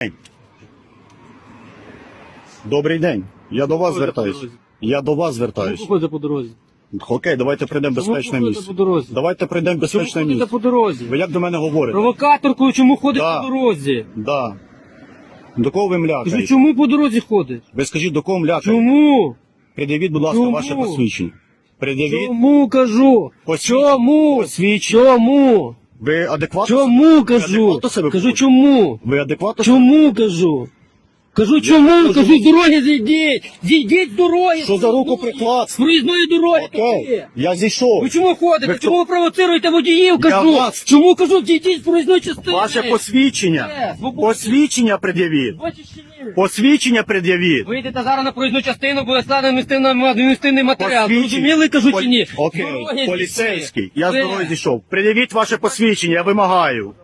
день. Добрий день. Я до вас по звертаюсь. дорозі. Я до вас Чому звертаюсь. ви ходите по дорозі? Окей, давайте прийдемо в Чому безпечне місце. по дорозі? Давайте прийдемо в Чому безпечне ходите місце. по дорозі? Ви як до мене говорите? Провокаторкою чому ходить Да. по дорозі? Да. До кого ви Кажу, млякаєте? чому по дорозі ходить? Ви скажіть, до кого млякаєте? Чому? Пред'явіть, будь ласка, Чому? ваше посвідчення. Пред'явіть Чому кажу? Посвідчення. Чому? Посвідчення. Чому? Ви адекватно? Чому кажу? адекватно себе Кажу, поводите? чому? Ви адекватно? Чому кажу? Кажу, чому? кажу- Кажу, з дороги зійдіть! Зійдіть з дороги! Що за? З проїзної дороги Окей, такі! я зійшов. Ви чому ходите? Ви чому ви провоцируєте водіїв? Кажу! вас- Чому кажу, зійдіть з проїзної частини? Ваше посвідчення. Е, свобода. Посвідчення пред'явіть. Бачиш чи ні? Посвідчення пред'явіть. Вийдете зараз на проїзну частину, буде складено адміністративний матеріал. Ви Посвідчення. Розуміли, кажу чи ні? Окей, дороги поліцейський. Я з дороги зійшов. Пред'явіть ваше посвідчення, я вимагаю.